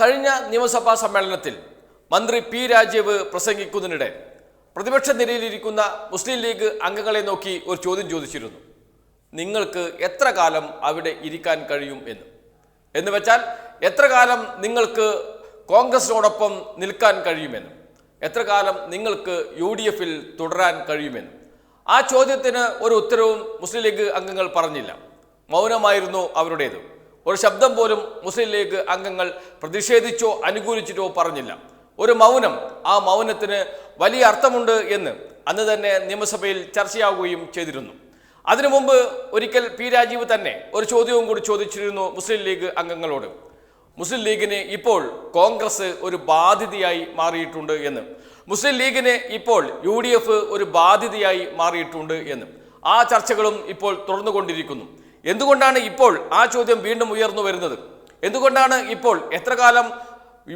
കഴിഞ്ഞ നിയമസഭാ സമ്മേളനത്തിൽ മന്ത്രി പി രാജീവ് പ്രസംഗിക്കുന്നതിനിടെ പ്രതിപക്ഷ നിരയിലിരിക്കുന്ന മുസ്ലിം ലീഗ് അംഗങ്ങളെ നോക്കി ഒരു ചോദ്യം ചോദിച്ചിരുന്നു. നിങ്ങൾക്ക് എത്ര കാലം അവിടെ ഇരിക്കാൻ കഴിയും എന്ന്. എന്ന് വെച്ചാൽ എത്ര കാലം നിങ്ങൾക്ക് കോൺഗ്രസിനോടൊപ്പം നിൽക്കാൻ കഴിയുമെന്ന് എത്ര കാലം നിങ്ങൾക്ക് യു ഡി എഫിൽ തുടരാൻ കഴിയുമെന്ന് ആ ചോദ്യത്തിന് ഒരു ഉത്തരവും മുസ്ലിം ലീഗ് അംഗങ്ങൾ പറഞ്ഞില്ല. മൗനമായിരുന്നു അവരുടേത്. ഒരു ശബ്ദം പോലും മുസ്ലിം ലീഗ് അംഗങ്ങൾ പ്രതിഷേധിച്ചോ അനുകൂലിച്ചിട്ടോ പറഞ്ഞില്ല. ഒരു മൗനം ആ മൗനത്തിന് വലിയ അർത്ഥമുണ്ട് എന്ന് അന്ന് തന്നെ നിയമസഭയിൽ ചർച്ചയാവുകയും ചെയ്തിരുന്നു. അതിനു മുമ്പ് ഒരിക്കൽ പി രാജീവ് തന്നെ ഒരു ചോദ്യവും കൂടി ചോദിച്ചിരുന്നു മുസ്ലിം ലീഗ് അംഗങ്ങളോട്. മുസ്ലിം ലീഗിന് ഇപ്പോൾ കോൺഗ്രസ് ഒരു ബാധ്യതയായി മാറിയിട്ടുണ്ട് എന്ന്. മുസ്ലിം ലീഗിന് ഇപ്പോൾ യു ഒരു ബാധ്യതയായി മാറിയിട്ടുണ്ട് എന്ന്. ആ ചർച്ചകളും ഇപ്പോൾ തുടർന്നുകൊണ്ടിരിക്കുന്നു. എന്തുകൊണ്ടാണ് ഇപ്പോൾ ആ ചോദ്യം വീണ്ടും ഉയർന്നു വരുന്നത്? എന്തുകൊണ്ടാണ് ഇപ്പോൾ എത്ര കാലം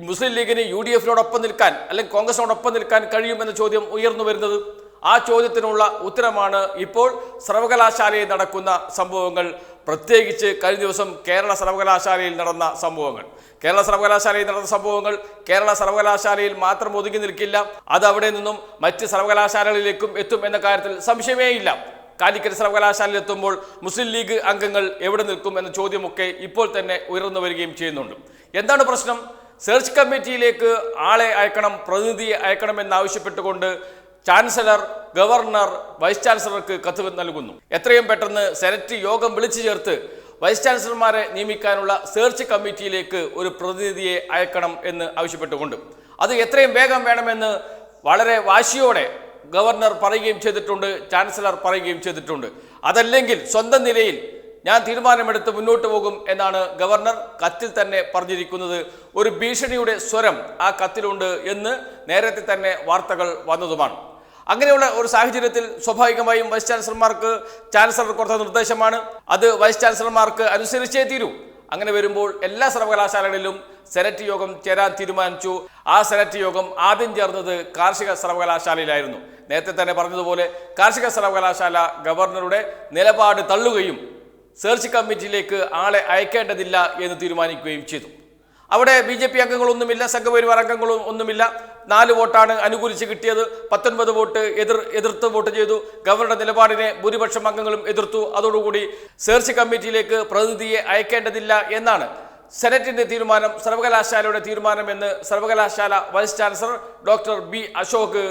മുസ്ലിം ലീഗിന് യു ഡി എഫിനോടൊപ്പം നിൽക്കാൻ അല്ലെങ്കിൽ കോൺഗ്രസിനോടൊപ്പം നിൽക്കാൻ കഴിയുമെന്ന ചോദ്യം ഉയർന്നു വരുന്നത്? ആ ചോദ്യത്തിനുള്ള ഉത്തരമാണ് ഇപ്പോൾ സർവകലാശാലയിൽ നടക്കുന്ന സംഭവങ്ങൾ. പ്രത്യേകിച്ച് കഴിഞ്ഞ ദിവസം കേരള സർവകലാശാലയിൽ നടന്ന സംഭവങ്ങൾ. കേരള സർവകലാശാലയിൽ നടന്ന സംഭവങ്ങൾ കേരള സർവകലാശാലയിൽ മാത്രം ഒതുങ്ങി നിൽക്കില്ല. അത് അവിടെ നിന്നും മറ്റ് സർവകലാശാലകളിലേക്കും എത്തും എന്ന കാര്യത്തിൽ സംശയമേ ഇല്ല കാലിക്കറ്റ് സർവകലാശാലയിൽ എത്തുമ്പോൾ മുസ്ലിം ലീഗ് അംഗങ്ങൾ എവിടെ നിൽക്കും എന്ന ചോദ്യമൊക്കെ ഇപ്പോൾ തന്നെ ഉയർന്നു വരികയും ചെയ്യുന്നുണ്ട്. എന്താണ് പ്രശ്നം? സെർച്ച് കമ്മിറ്റിയിലേക്ക് ആളെ അയക്കണം പ്രതിനിധിയെ അയക്കണം എന്നാവശ്യപ്പെട്ടുകൊണ്ട് ചാൻസലർ ഗവർണർ വൈസ് ചാൻസലർക്ക് കത്ത് നൽകുന്നു. എത്രയും പെട്ടെന്ന് സെനറ്റ് യോഗം വിളിച്ചു ചേർത്ത് വൈസ് ചാൻസലർമാരെ നിയമിക്കാനുള്ള സെർച്ച് കമ്മിറ്റിയിലേക്ക് ഒരു പ്രതിനിധിയെ അയക്കണം എന്ന് ആവശ്യപ്പെട്ടുകൊണ്ട്. അത് എത്രയും വേഗം വേണമെന്ന് വളരെ വാശിയോടെ ഗവർണർ പറയുകയും ചെയ്തിട്ടുണ്ട് ചാൻസലർ പറയുകയും ചെയ്തിട്ടുണ്ട്. അതല്ലെങ്കിൽ സ്വന്തം നിലയിൽ ഞാൻ തീരുമാനമെടുത്ത് മുന്നോട്ട് പോകും എന്നാണ് ഗവർണർ കത്തിൽ തന്നെ പറഞ്ഞിരിക്കുന്നത്. ഒരു ഭീഷണിയുടെ സ്വരം ആ കത്തിലുണ്ട് എന്ന് നേരത്തെ തന്നെ വാർത്തകൾ വന്നതുമാണ്. അങ്ങനെയുള്ള ഒരു സാഹചര്യത്തിൽ സ്വാഭാവികമായും വൈസ് ചാൻസലർമാർക്ക് ചാൻസലർ കൊടുത്ത നിർദ്ദേശമാണ്. അത് വൈസ് ചാൻസലർമാർക്ക് അനുസരിച്ചേ തീരൂ. അങ്ങനെ വരുമ്പോൾ എല്ലാ സർവകലാശാലകളിലും സെനറ്റ് യോഗം ചേരാൻ തീരുമാനിച്ചു. ആ സെനറ്റ് യോഗം ആദ്യം ചേർന്നത് കാർഷിക സർവകലാശാലയിലായിരുന്നു. നേരത്തെ തന്നെ പറഞ്ഞതുപോലെ കാർഷിക സർവകലാശാല ഗവർണറുടെ നിലപാട് തള്ളുകയും സെർച്ച് കമ്മിറ്റിയിലേക്ക് ആളെ അയക്കേണ്ടതില്ല എന്ന് തീരുമാനിക്കുകയും ചെയ്തു. അവിടെ ബി ജെ പി അംഗങ്ങളൊന്നുമില്ല സംഘപരിവാർ അംഗങ്ങളും ഒന്നുമില്ല. നാല് വോട്ടാണ് അനുകൂലിച്ച് കിട്ടിയത്. പത്തൊൻപത് വോട്ട് എതിർ എതിർത്ത് വോട്ട് ചെയ്തു. ഗവർണറുടെ നിലപാടിനെ ഭൂരിപക്ഷം അംഗങ്ങളും എതിർത്തു. അതോടുകൂടി സെർച്ച് കമ്മിറ്റിയിലേക്ക് പ്രതിനിധിയെ അയക്കേണ്ടതില്ല എന്നാണ് സെനറ്റിന്റെ തീരുമാനം സർവകലാശാലയുടെ തീരുമാനം എന്ന് സർവകലാശാല vice chancellor doctor B Ashok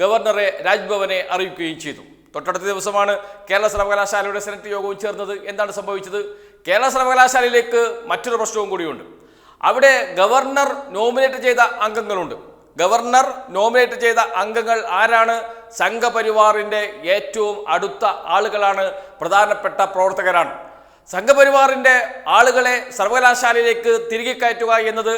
ഗവർണറെ രാജ്ഭവനെ അറിയിക്കുകയും ചെയ്തു. തൊട്ടടുത്ത ദിവസമാണ് കേരള സർവകലാശാലയുടെ സെനറ്റ് യോഗവും ചേർന്നത്. എന്താണ് സംഭവിച്ചത്? കേരള സർവകലാശാലയിലേക്ക് മറ്റൊരു പ്രശ്നവും കൂടിയുണ്ട്. അവിടെ ഗവർണർ നോമിനേറ്റ് ചെയ്ത അംഗങ്ങളുണ്ട്. ഗവർണർ നോമിനേറ്റ് ചെയ്ത അംഗങ്ങൾ ആരാണ്? സംഘപരിവാറിന്റെ ഏറ്റവും അടുത്ത ആളുകളാണ്. പ്രധാനപ്പെട്ട പ്രവർത്തകരാണ്. സംഘപരിവാറിന്റെ ആളുകളെ സർവകലാശാലയിലേക്ക് തിരികെ കയറ്റുക എന്നത്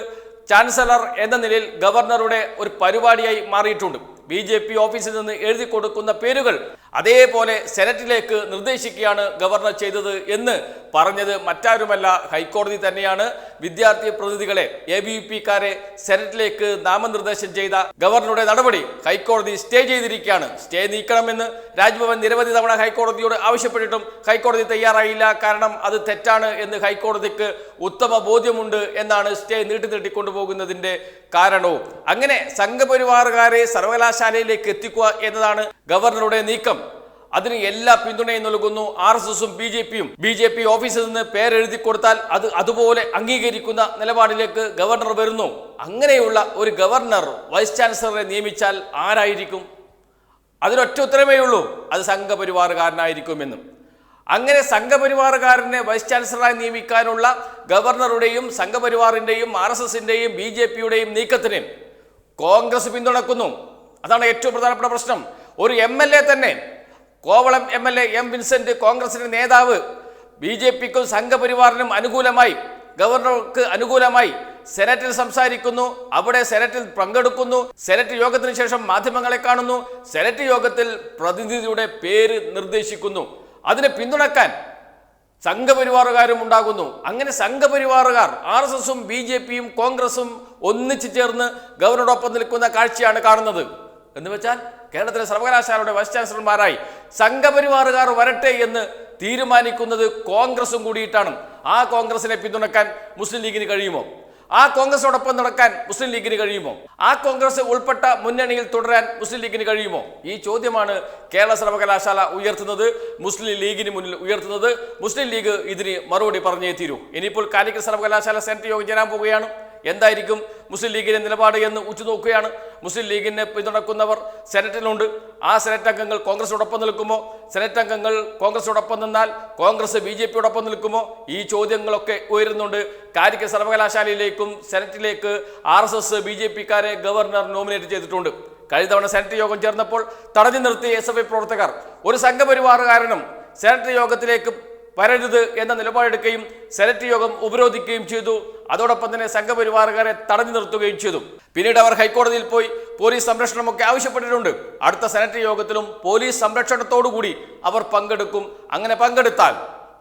ചാൻസലർ എന്ന നിലയിൽ ഗവർണറുടെ ഒരു പരിപാടിയായി മാറിയിട്ടുണ്ട്. ബി ജെ പി ഓഫീസിൽ നിന്ന് എഴുതി കൊടുക്കുന്ന പേരുകൾ അതേപോലെ സെനറ്റിലേക്ക് നിർദ്ദേശിക്കുകയാണ് ഗവർണർ ചെയ്തത് എന്ന് പറഞ്ഞത് മറ്റാരുമല്ല. ഹൈക്കോടതി തന്നെയാണ്. വിദ്യാർത്ഥി പ്രതിനിധികളെ എ ബി പിക്കാരെ സെനറ്റിലേക്ക് നാമനിർദ്ദേശം ചെയ്ത ഗവർണറുടെ നടപടി ഹൈക്കോടതി സ്റ്റേ ചെയ്തിരിക്കുകയാണ്. സ്റ്റേ നീക്കണമെന്ന് രാജ്ഭവൻ നിരവധി തവണ ഹൈക്കോടതിയോട് ആവശ്യപ്പെട്ടിട്ടും ഹൈക്കോടതി തയ്യാറായില്ല. കാരണം അത് തെറ്റാണ് എന്ന് ഹൈക്കോടതിക്ക് ഉത്തമ ബോധ്യമുണ്ട് എന്നാണ് സ്റ്റേ നീട്ടി നീട്ടിക്കൊണ്ടുപോകുന്നതിന്റെ കാരണവും. അങ്ങനെ സംഘപരിവാറുകാരെ സർവകലാശാലയിലേക്ക് എത്തിക്കുക എന്നതാണ് ഗവർണറുടെ നീക്കം. അതിന് എല്ലാ പിന്തുണയും നൽകുന്നു ആർ എസ് എസും ബി ജെ പിയും. ബി ജെ പി ഓഫീസിൽ നിന്ന് പേരെഴുതി കൊടുത്താൽ അത് അതുപോലെ അംഗീകരിക്കുന്ന നിലപാടിലേക്ക് ഗവർണർ വരുന്നു. അങ്ങനെയുള്ള ഒരു ഗവർണർ വൈസ് ചാൻസലറെ നിയമിച്ചാൽ ആരായിരിക്കും? അതിനൊറ്റ ഉത്തരമേ ഉള്ളൂ. അത് സംഘപരിവാറുകാരനായിരിക്കുമെന്നും. അങ്ങനെ സംഘപരിവാറുകാരനെ വൈസ് ചാൻസലറായി നിയമിക്കാനുള്ള ഗവർണറുടെയും സംഘപരിവാറിന്റെയും ആർ എസ് എസിന്റെയും ബി ജെ പിയുടെയും നീക്കത്തിന് കോൺഗ്രസ് പിന്തുണക്കുന്നു. അതാണ് ഏറ്റവും പ്രധാനപ്പെട്ട പ്രശ്നം. ഒരു എം എൽ എ തന്നെ Kovalam M L A M Vincent കോൺഗ്രസിന്റെ നേതാവ് ബി ജെ പിക്കും സംഘപരിവാറിനും അനുകൂലമായി ഗവർണർക്ക് അനുകൂലമായി സെനറ്റിൽ സംസാരിക്കുന്നു അവിടെ സെനറ്റിൽ പങ്കെടുക്കുന്നു സെനറ്റ് യോഗത്തിന് ശേഷം മാധ്യമങ്ങളെ കാണുന്നു സെനറ്റ് യോഗത്തിൽ പ്രതിനിധിയുടെ പേര് നിർദ്ദേശിക്കുന്നു. അതിനെ പിന്തുണക്കാൻ സംഘപരിവാറുകാരും ഉണ്ടാകുന്നു. അങ്ങനെ സംഘപരിവാറുകാർ ആർ എസ് എസും ബി ജെ പിയും കോൺഗ്രസും ഒന്നിച്ചു ചേർന്ന് ഗവർണറോടൊപ്പം നിൽക്കുന്ന കാഴ്ചയാണ് കാണുന്നത്. എന്ന് വെച്ചാൽ കേരളത്തിലെ സർവകലാശാലയുടെ വൈസ് ചാൻസലർമാരായി സംഘപരിവാറുകാർ വരട്ടെ എന്ന് തീരുമാനിക്കുന്നത് കോൺഗ്രസും കൂടിയിട്ടാണ്. ആ കോൺഗ്രസിനെ പിന്തുണക്കാൻ മുസ്ലിം ലീഗിന് കഴിയുമോ? ആ കോൺഗ്രസോടൊപ്പം നടക്കാൻ മുസ്ലിം ലീഗിന് കഴിയുമോ? ആ കോൺഗ്രസ് ഉൾപ്പെട്ട മുന്നണിയിൽ തുടരാൻ മുസ്ലിം ലീഗിന് കഴിയുമോ? ഈ ചോദ്യമാണ് കേരള സർവകലാശാല ഉയർത്തുന്നത് മുസ്ലിം ലീഗിന് മുന്നിൽ ഉയർത്തുന്നത്. മുസ്ലിം ലീഗ് ഇതിന് മറുപടി പറഞ്ഞേ തീരൂ. ഇനിയിപ്പോൾ കാലിക്കറ്റ് സർവകലാശാല സെനറ്റ് യോഗം ചേരാൻ പോവുകയാണ്. എന്തായിരിക്കും? മുസ്ലിം ലീഗിന്റെ നിലപാട് എന്ന് ഉറ്റുനോക്കുകയാണ് മുസ്ലിം ലീഗിനെ പിന്തുണക്കുന്നവർ സെനറ്റിലുണ്ട്. ആ സെനറ്റ് അംഗങ്ങൾ കോൺഗ്രസിനോടൊപ്പം നിൽക്കുമോ? സെനറ്റ് അംഗങ്ങൾ കോൺഗ്രസിനോടൊപ്പം നിന്നാൽ കോൺഗ്രസ് ബി ജെ പിയോടൊപ്പം നിൽക്കുമോ? ഈ ചോദ്യങ്ങളൊക്കെ ഉയരുന്നുണ്ട്. കാരിക്ക സർവകലാശാലയിലേക്കും സെനറ്റിലേക്ക് R S S B J പിക്കാരെ governor nominate ചെയ്തിട്ടുണ്ട്. കഴിഞ്ഞ തവണ സെനറ്റ് യോഗം ചേർന്നപ്പോൾ തടഞ്ഞു നിർത്തിയ എസ് എഫ് ഐ പ്രവർത്തകർ ഒരു സംഘപരിവാർ കാരണം സെനറ്റ് യോഗത്തിലേക്ക് വരരുത് എന്ന നിലപാടെടുക്കുകയും സെനറ്റ് യോഗം ഉപരോധിക്കുകയും ചെയ്തു. അതോടൊപ്പം തന്നെ സംഘപരിവാറുകാരെ തടഞ്ഞു നിർത്തുകയും ചെയ്തു. പിന്നീട് അവർ ഹൈക്കോടതിയിൽ പോയി പോലീസ് സംരക്ഷണമൊക്കെ ആവശ്യപ്പെട്ടിട്ടുണ്ട്. അടുത്ത സെനറ്റ് യോഗത്തിലും പോലീസ് സംരക്ഷണത്തോടുകൂടി അവർ പങ്കെടുക്കും. അങ്ങനെ പങ്കെടുത്താൽ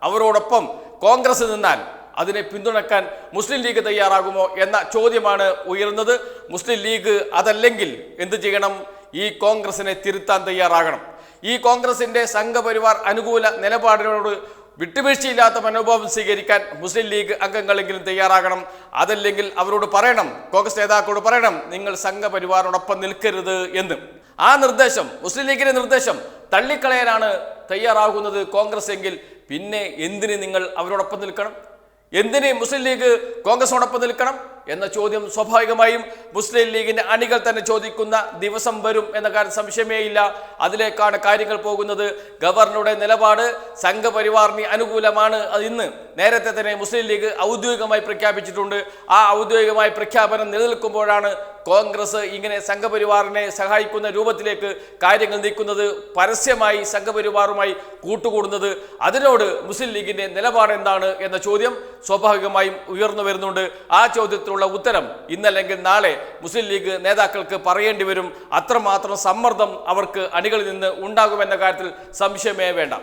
അവരോടൊപ്പം കോൺഗ്രസ് നിന്നാൽ അതിനെ പിന്തുണക്കാൻ മുസ്ലിം ലീഗ് തയ്യാറാകുമോ എന്ന ചോദ്യമാണ് ഉയർന്നത് മുസ്ലിം ലീഗ് അതല്ലെങ്കിൽ എന്ത് ചെയ്യണം? ഈ കോൺഗ്രസിനെ തിരുത്താൻ തയ്യാറാകണം. ഈ കോൺഗ്രസിന്റെ സംഘപരിവാർ അനുകൂല നിലപാടിനോട് വിട്ടുവീഴ്ചയില്ലാത്ത മനോഭാവം സ്വീകരിക്കാൻ മുസ്ലിം ലീഗ് അംഗങ്ങളെങ്കിലും തയ്യാറാകണം. അതല്ലെങ്കിൽ അവരോട് പറയണം കോൺഗ്രസ് നേതാക്കളോട് പറയണം നിങ്ങൾ സംഘപരിവാറിനോടൊപ്പം നിൽക്കരുത് എന്ന്. ആ നിർദ്ദേശം മുസ്ലിം ലീഗിന്റെ നിർദ്ദേശം തള്ളിക്കളയാനാണ് തയ്യാറാകുന്നത് കോൺഗ്രസ് എങ്കിൽ. പിന്നെ എന്തിന് നിങ്ങൾ അവരോടൊപ്പം നിൽക്കണം? എന്തിന് മുസ്ലിം ലീഗ് കോൺഗ്രസിനോടൊപ്പം നിൽക്കണം? എന്ന ചോദ്യം സ്വാഭാവികമായും മുസ്ലിം ലീഗിന്റെ അണികൾ തന്നെ ചോദിക്കുന്ന ദിവസം വരും എന്ന കാര്യം സംശയമേ ഇല്ല. അതിലേക്കാണ് കാര്യങ്ങൾ പോകുന്നത്. ഗവർണറുടെ നിലപാട് സംഘപരിവാറിന് അനുകൂലമാണ്. ഇന്ന് നേരത്തെ തന്നെ മുസ്ലിം ലീഗ് ഔദ്യോഗികമായി പ്രഖ്യാപിച്ചിട്ടുണ്ട്. ആ ഔദ്യോഗികമായ പ്രഖ്യാപനം നിലനിൽക്കുമ്പോഴാണ് കോൺഗ്രസ് ഇങ്ങനെ സംഘപരിവാറിനെ സഹായിക്കുന്ന രൂപത്തിലേക്ക് കാര്യങ്ങൾ നീക്കുന്നത് പരസ്യമായി സംഘപരിവാറുമായി കൂട്ടുകൂടുന്നത്. അതിനോട് മുസ്ലിം ലീഗിന്റെ നിലപാട് എന്താണ് എന്ന ചോദ്യം സ്വാഭാവികമായും ഉയർന്നു വരുന്നുണ്ട്. ആ ചോദ്യത്തിനുള്ള ഉത്തരം ഇന്നല്ലെങ്കിൽ നാളെ മുസ്ലിം ലീഗ് നേതാക്കൾക്ക് പറയേണ്ടി വരും. അത്രമാത്രം സമ്മർദ്ദം അവർക്ക് അണികളിൽ നിന്ന് ഉണ്ടാകുമെന്ന കാര്യത്തിൽ സംശയമേ വേണ്ട.